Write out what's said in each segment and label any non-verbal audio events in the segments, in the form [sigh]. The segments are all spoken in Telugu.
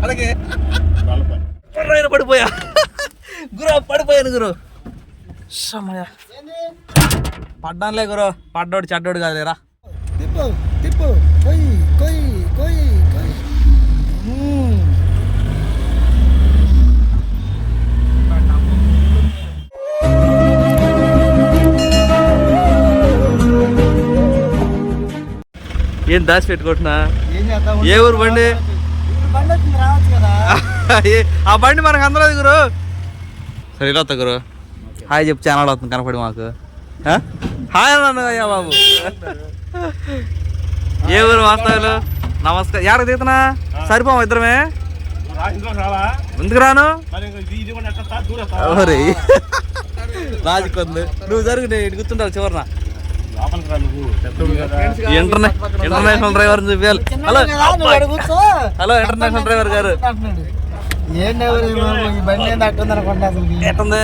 వెళ్ళిపోయి. పర్రైన పడిపోయా. గురు పడిపోయాను గురు. సమయ పడ్డానులే గురు. పడ్డోడు చెడ్డోడు కాదు ఏం దాచి పెట్టుకుంటున్నా? ఏం ఊరు బండి? [laughs] ఆ బండి మనకు అందరూ గురు సరే ఇలా గురు హాయ్ చెప్పు ఛానల్ అవుతుంది కనపడి మాకు? హాయ్ అన్నాను అయ్యా బాబు. ఏ ఊరు వాస్తవాలు? నమస్కారం. ఎక్కడికి దిగుతున్నా? సరిపోం ఇద్దరమే? ఎందుకు రాను? రాజు కొంది. నువ్వు జరుగు నేను ఇటు కూర్చుంటావు చివరిన. ఇంటర్నేషనల్ డ్రైవర్ చూపించాలి హలో. హలో ఇంటర్నేషనల్ డ్రైవర్ గారు. ఎట్టుంది?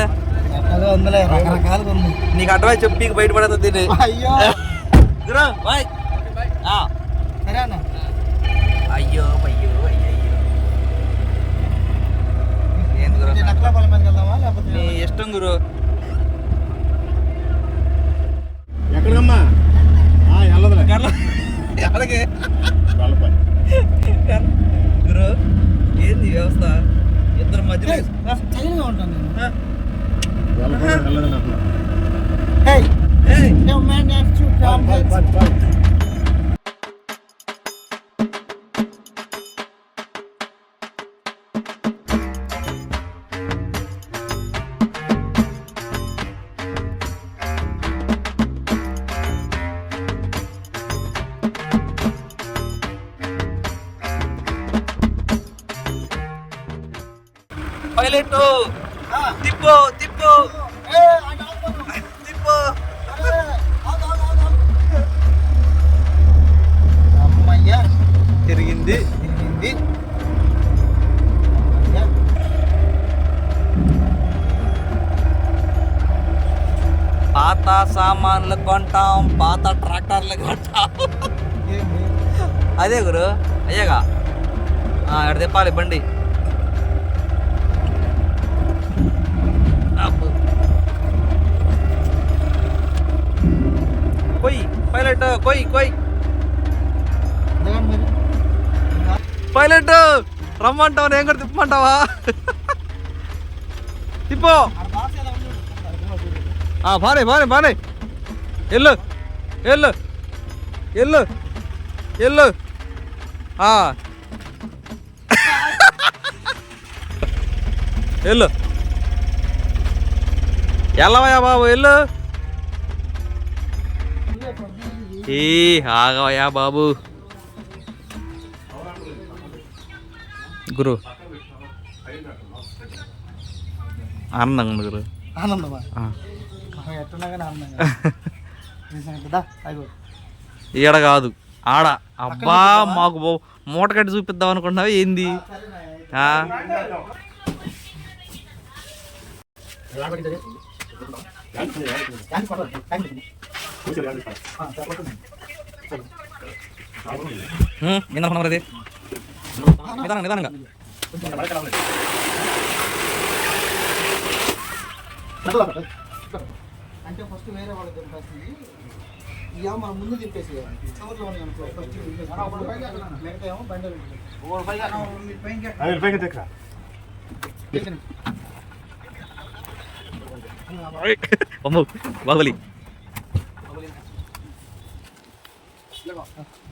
నీకు అడ్వైస్ చెప్పి నీకు బయటపడేది దీన్ని. అయ్యో. అయ్యో అయ్యో ఏంది గురు నీ ఇష్టం గురు. అమ్మయ్యా తిరిగింది. పాత సామాన్లు కొంటాం పాత ట్రాక్టర్లు కొంటాం? [laughs] అదే గురు అయ్యాగా ఎక్కడ తిప్పాలి బండి అబ్బో. కొయ్యి పైలట్ కొయ్యి కొయ్యి పైలట్ రమ్మంటావా? నేను కూడా తిప్పమంటావా? తిప్పో. ఆ, బానే బానే బానే. ఎల్లు ఎల్లు ఎల్లు ఎల్లు. ఆ. ఎల్లు. ఎల్లవయ్యా బాబు ఎల్లు. ఏ ఆగవయ్యా బాబు. గురు. ఆనందంగా ఉంది గురు. ఆనందమా. ఈడ కాదు ఆడ. అబ్బా మాకు బో- మూట కట్టి చూపిద్దాం అనుకుంటున్నావా ఏంది? ఆ? హ్మ్, ఏంది అనుకున్నావు మరి అది నిదానంగా నిదానంగా అంటే ఫస్ట్ వేరే వాళ్ళకి దింపేస్తుంది ఇక మనం ముందు దింపేసి చదువులో అనుకో ఫస్ట్ దింపేసి మిగతా ఏమో బండి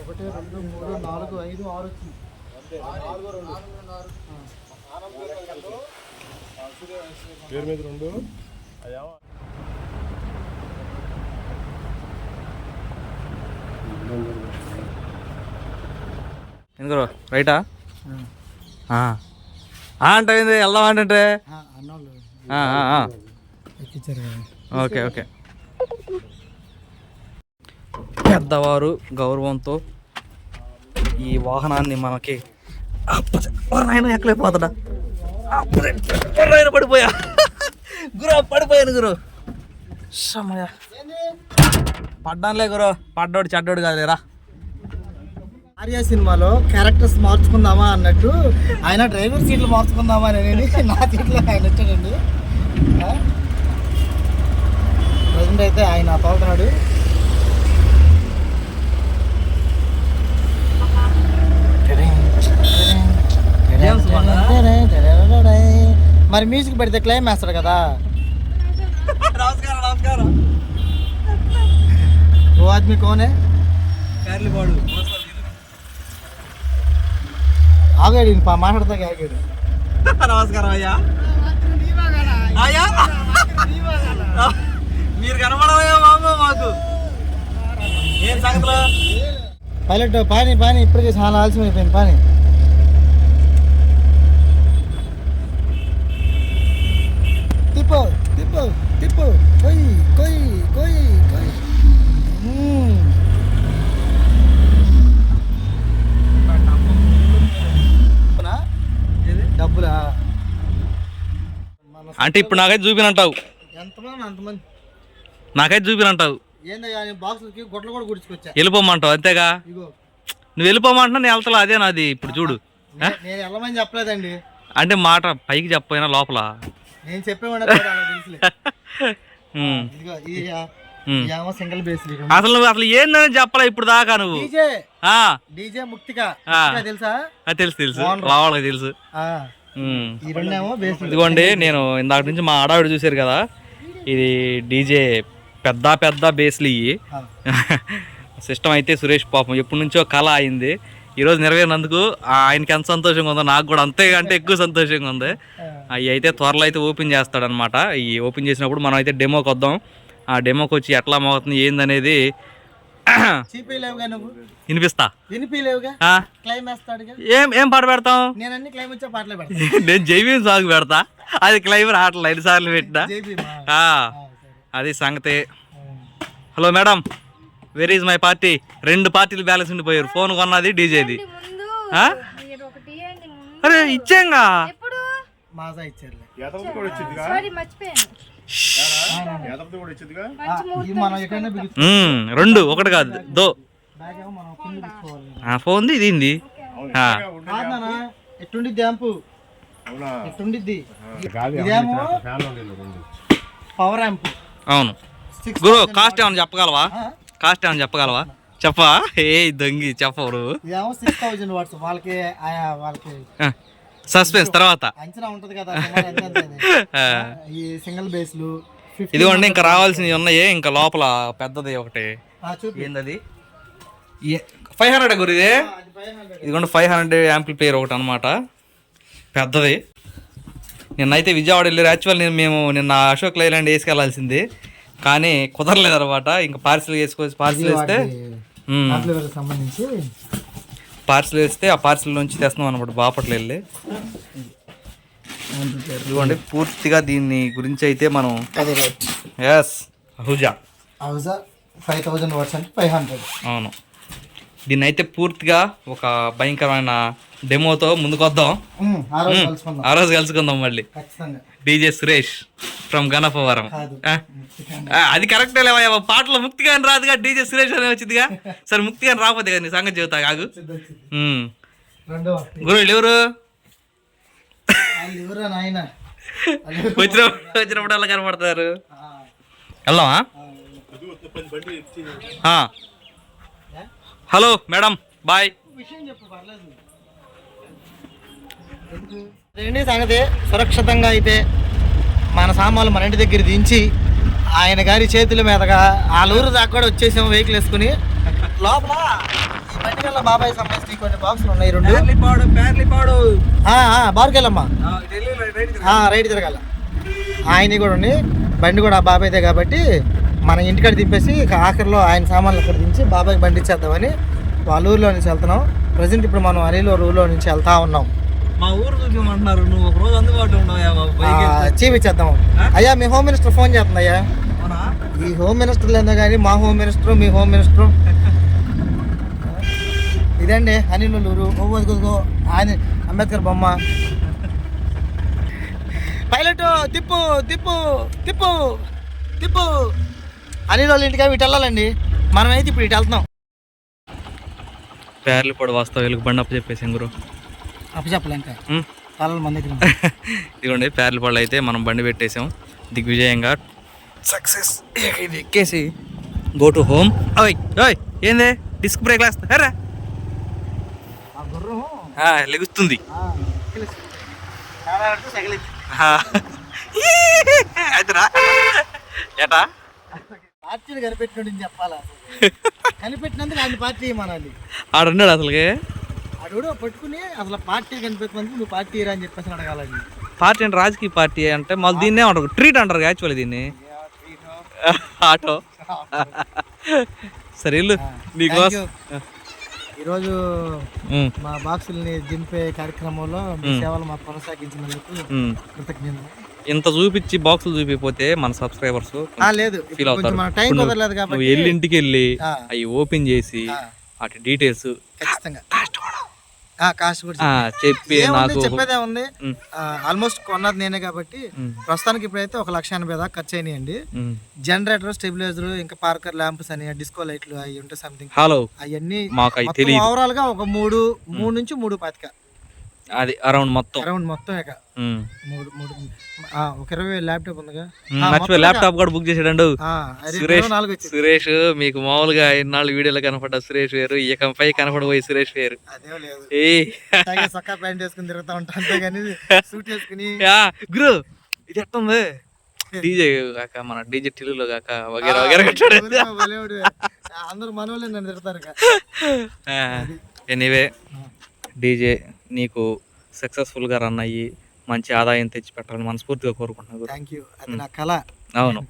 ఒకటి రెండు మూడు నాలుగు ఐదు ఆరు పేరు మీద రెండు. ఎందుకు రైటా? అంటే వెళ్దాం అంటే ఓకే ఓకే. పెద్దవారు గౌరవంతో ఈ వాహనాన్ని మనకి అప్పచ్చ- నాయన ఎక్కలేకపోతాడా పడిపోయా. గురు పడిపోయాను గురు. సమయ పడ్డానులే గురు. పడ్డాడు చెడ్డాడు కాదు ఆర్య సినిమాలో క్యారెక్టర్స్ మార్చుకుందామా అన్నట్టు ఆయన డ్రైవర్ సీట్లు మార్చుకుందామా అని నా సీట్లో ఆయన వచ్చాడండి. ప్రజెంట్ అయితే ఆయన తోలుతున్నాడు. మరి మ్యూజిక్ పెడితే క్లైమ్ వేస్తాడు కదా. నమస్కారం నమస్కారం. ఓ ఆద్మీ కోనే. కార్లిపాడు ఆగాడు పా- మాట్లాడతాక ఆగాడు నమస్కారం అయ్యా. అయ్యా. మీరు కనపడవయ్యా బాబు మాకు. ఏం సంగతులు? పైలట్ పాని పాని ఇప్పటికే చాలా ఆలస్యం అయిపోయింది పాని. తిప్పు తిప్పు తిప్పు కొయ్యి కొయ్యి కొయ్యి కొయ్యి మ్మ్. డబ్బునా? డబ్బులా? అంటే ఇప్పుడు నాకైతే చూపినంటావు ఎంతమంది అంతమంది? నాకైతే చూపినంటావు ఏందయ్యా నేను బాక్సులకి గుడ్లు కూడా గుడిచుకొచ్చా? వెళ్ళిపోమంటావు అంతేగా? ఇగో. నువ్వు వెళ్ళిపోమంటున్నా నేను వెళ్తలా అదే నాది. ఇప్పుడు చూడు. నేను వెళ్ళమని చెప్పలేదండి. అంటే మాట పైకి చెప్పపోయినా లోపల. నేను చెప్పేవాడు [laughs] ఇదిగో సింగిల్ బేస్ అసలు నువ్వు అసలు ఏందని చెప్పలా ఇప్పుడు దాకా నువ్వు? డీజే. డీజే ముక్తిక. తెలుసా? తెలుసు తెలుసు. రావాళ్ళకి తెలుసు. ఇదిగోండి నేను ఇందాక నుంచి మా ఆడావిడ చూశారు కదా? ఇది డీజే పెద్ద పెద్ద బేస్లు ఇవి [laughs] సిస్టమ్ అయితే సురేష్ పాపం ఎప్పటి నుంచో కళ అయింది. ఈరోజు నెరవేరినందుకు ఆయనకి ఎంత సంతోషంగా ఉందో నాకు కూడా అంతే అంటే ఎక్కువ సంతోషంగా ఉంది. అవి అయితే త్వరలో అయితే ఓపెన్ చేస్తాడనమాట. ఈ ఓపెన్ చేసినప్పుడు మనం అయితే డెమోకి వద్దాం. ఆ డెమోకి వచ్చి ఎట్లా మోగుతుంది ఏందనేది వినిపిస్తా. క్లైమ్ ఏం ఏం పాట పెడతాం. నేను క్లైమ్ జైవీన్ సాగు పెడతా. అది క్లైమర్ ఆటలు ఐదు సార్లు పెట్టినా. అది సంగతి. Hello madam. Where is my party రెండు పార్టీలు బ్యాలెన్స్ ఉండిపోయారు. ఫోన్ కొన్నది డీజేది అరే ఇచ్చాంగా? రెండు ఒకటి కాదు. దో ఫోన్ది ఇది ఎట్టుండిద్ది పవర్ యాంప్? అవును. గురు కాస్ట్ ఏమైనా చెప్పగలవా? కాస్ట్ ఏమైనా చెప్పగలవా? చెప్పవా? ఏ దొంగి చెప్పరు వాళ్ళకి వాళ్ళకి. సస్పెన్స్ తర్వాత. అంచనా ఉంటది కదా ఈ సింగిల్ బేస్లు ఇదిగోండి ఇంకా రావాల్సినవి ఉన్నాయి ఇంకా లోపల పెద్దది ఒకటి. ఏందది? ఫైవ్ హండ్రెడ్ గురు ఇది? అది ఫైవ్ హండ్రెడ్ ఇదిగోండి ఫైవ్ హండ్రెడ్ యాంప్లిఫైయర్ ఒకటి అనమాట పెద్దది. నిన్నైతే విజయవాడ వెళ్ళారు. యాక్చువల్ నేను మేము నిన్న అశోక్ లైలాండ్ వేసుకెళ్ళాల్సింది. కానీ కుదరలేదు అనమాట ఇంకా పార్సిల్ వేసుకోవచ్చు పార్సిల్ వేస్తే సంబంధించి పార్సిల్ వేస్తే ఆ పార్సిల్ నుంచి తెస్తున్నాం అనమాట బాపట్ల వెళ్ళి. ఇదిగోండి పూర్తిగా దీన్ని గురించి అయితే మనం ఎస్ హుజా హౌజా ఫైవ్ థౌజండ్ వాట్స్ అంటే ఫైవ్ హండ్రెడ్. అవును. దీన్ని అయితే పూర్తిగా ఒక భయంకరమైన డెమోతో ముందుకొద్దాం. ఆ రోజు కలుసుకుందాం. ఆ రోజు కలుసుకుందాం మళ్ళీ. డీజే సురేష్ ఫ్రమ్ గణపవరం కాదు అది కరెక్టే లేవయ్య పాటలో ముక్తిగా అని రాదుగా డీజే సురేష్ అనే వచ్చిందిగా. సరే ముక్తిగా అని రాకపోతే కదా నీ సంగతి చెబుతా వస్తుంది. గురు ఎవరు? నాయన. [laughs] వచ్చినప్పుడు అలా కనపడతారు వెళ్దామా. Hello madam bye. విషయం చెప్పు పర్లేదు. ఏంటి సంగతి సురక్షితంగా అయితే మన సామాన్లు మన ఇంటి దగ్గర దించి ఆయన గారి చేతుల మీదగా ఆలూరు దాకా కూడా వచ్చేసాం వెహికల్ వేసుకుని. లోపల ఈ బండికల్లా బాబాయ్ సంబంధించి కొన్ని బాక్సులు ఉన్నాయి రెండు. పేర్లిపాడు బార్కెళ్ళమ్మా. రైట్ తిరగాల. ఆయన కూడా ఉండి బండి కూడా ఆ బాబాయ్దే కాబట్టి మన ఇంటికాడ దింపేసి ఆఖరిలో ఆయన సామాన్లు అక్కడ దించి బాబాయ్ బండి ఇచ్చేద్దామని వాళ్ళ ఊర్లో నుంచి వెళ్తున్నాం. ప్రజెంట్ ఇప్పుడు మనం అనిలూరు ఊర్లో నుంచి వెళ్తా ఉన్నాం. మా ఊరు చూపించమంటున్నారు నువ్వు ఒక రోజు అందుబాటు ఉండవు చూపించేద్దాం. అయ్యా మీ హోమ్ మినిస్టర్ ఫోన్ చేస్తుంది అయ్యా ఈ హోమ్ మినిస్టర్లు ఏందో కానీ మా హోమ్ మినిస్టర్ మీ హోమ్ మినిస్టర్. ఇదండి అనిలూరు ఓ ఆయన అంబేద్కర్ బొమ్మ. పైలట్ తిప్పు తిప్పు తిప్పు తిప్పు. అనిల్ వాళ్ళ ఇంటికి ఇటు వెళ్ళాలండి. మనమైతే ఇప్పుడు ఇటు వెళ్తున్నాం. పేర్లు కూడా వస్తావు వెలుగు బండి అప్పు చెప్పేసి గురు. అప్పచెప్పలే ఇంకా పాలలు మన దగ్గర [laughs] ఇదిగోండి పేర్ల పళ్ళు అయితే మనం బండి పెట్టేసాం. దిగ్విజయంగా సక్సెస్. ఇది ఎక్కేసి గో టు హోమ్. ఓయ్ ఓయ్ ఏందే? డిస్క్ బ్రేక్ లేస్తా. రా. ఆ గుర్రం లెగుస్తుంది. అయితేరా ఏటా? పార్టీని కనిపెట్టినట్టు చెప్పాలా? [laughs] కనిపెట్టినందుకు ఆయన పార్టీ మనాలి ఆడున్నాడు అసలుకి. అడుగుడు పట్టుకుని అసలు పార్టీ కనిపెట్టినందుకు నువ్వు పార్టీ అని చెప్పేసి అడగాలని పార్టీ అంటే రాజకీయ పార్టీ అంటే మళ్ళీ దీన్నే అంటారు. ట్రీట్ అంటారు యాక్చువల్లీ దీన్ని. ఆటో. సరే ఇల్లు నీకోసం ఈరోజు మా బాక్సుల్ని దింపే కార్యక్రమంలో మీ. సేవలు మాకు కొనసాగించినందుకు. కృతజ్ఞతలు. ఇంత చూపించి బాక్సులు చూపిపోతే మన సబ్స్క్రైబర్స్ లేదు. ఫీల్ అవుతారు. నువ్వు వెళ్ళి ఇంటికి వెళ్ళి అవి ఓపెన్ చేసి వాటి డీటెయిల్స్ ఖచ్చితంగా. కాస్ట్ కూడా చెప్పి నాకు చెప్పేదే ఉంది. ఆల్మోస్ట్ కొన్నది నేనే కాబట్టి ప్రస్తుతానికి ఇప్పుడైతే ఒక లక్ష ఎనభై దాకా ఖర్చు అయినాయండి. జనరేటర్ స్టెబిలైజర్ ఇంకా పార్కర్ ల్యాంప్స్ అని డిస్కో లైట్లు అవి ఉంటాయి సంథింగ్ హలో అవన్నీ ఓవరాల్గా ఒక మూడు మూడు నుంచి మూడు పాతిక. అది అరౌండ్ మొత్తం. అరౌండ్ మొత్తం ఇక. మూడు మూడు ఆ, ఒక ఇరవై ల్యాప్టాప్ ఉందిగా. ఆ, మర్చిపోయి మొత్తం ల్యాప్టాప్ కూడా బుక్ చేసాడు ఆ, అది సురేష్ ఇరవై నాలుగు వచ్చింది. సురేష్ మీకు మామూలుగా ఇన్నాళ్ళు వీడియోలో కనపడ్డ సురేష్ వేరు ఇకపై కనపడబోయే సురేష్ వేరు. అదే లేదు. ఏ. అలాగే సొక్కా ప్యాంట్ వేసుకుని తిరుగుతా ఉంటా అంతేగాని సూట్ వేసుకుని. గురు ఇది ఎట్టుంది? డీజే కాక మన డీజే టిల్లులో కాక వగేరా వగేరా కట్టాడు. అందరూ మనోళ్ళే నన్ను తిడతారు ఇక. ఎనీవే. డీజే నీకు సక్సెస్ఫుల్గా రన్ అయ్యి మంచి ఆదాయం తెచ్చి పెట్టాలని మనస్ఫూర్తిగా కోరుకుంటున్నాను. థ్యాంక్ యూ అది నా కళ. అవును.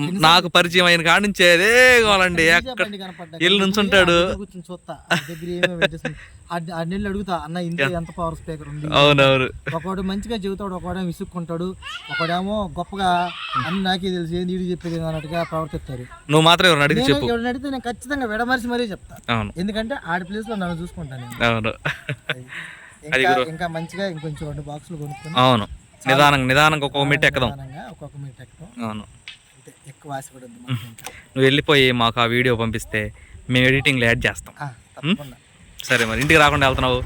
నీకు పరిచయం అయిన కాడి నుంచి అదే కావాలండి ఎక్కడ. ఇల్లు నుంచుంటాడు. ఆ దగ్గర కూర్చొని చూస్తా. ఆ దగ్గర ఏమో పెట్టేసుకుని. ఆ- ఆ నీళ్ళు అడుగుతా. అన్న ఇంత ఎంత పవర్ స్పీకర్ ఉంది? అవునవును. ఒకడు మంచిగా చెబుతాడు ఒకడేమో విసుక్కుంటాడు ఒకడేమో గొప్పగా అన్ని నాకే తెలుసు ఏంది వీడు చెప్పేది అన్నట్టుగా ప్రవర్తిస్తారు. నువ్వు మాత్రం ఎవరిని అడిగి చెప్పు. ఎవరిని అడిగితే నేను ఖచ్చితంగా విడమరిచి మరీ చెప్తా. అవును. ఎందుకంటే ఆడి ప్లేస్లో నన్ను చూసుకుంటాను. అవును. ఇంకా మంచిగా ఇంకొంచెం రెండు బాక్సులు కొనుక్కొని అవును. నిదానంగా నిదానంగా ఒక్కొక్క మెట్టు ఎక్కుదాం. ఒక్కొక్క మీట్ ఎక్కుతాం అవును. ఎక్కువ. నువ్వు వెళ్ళిపోయి మాకు ఆ వీడియో పంపిస్తే మేము ఎడిటింగ్లో యాడ్ చేస్తాం. సరే మరి ఇంటికి రాకుండా వెళ్తున్నావు.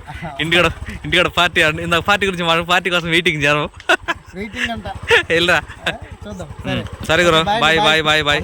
ఇంటికాడ ఇంటికాడ పార్టీ ఇందాక పార్టీ గురించి మనం పార్టీ కోసం వెయిటింగ్ అంట. వెళ్ళరా. సరే. గురు బాయ్ బాయ్ బాయ్ బాయ్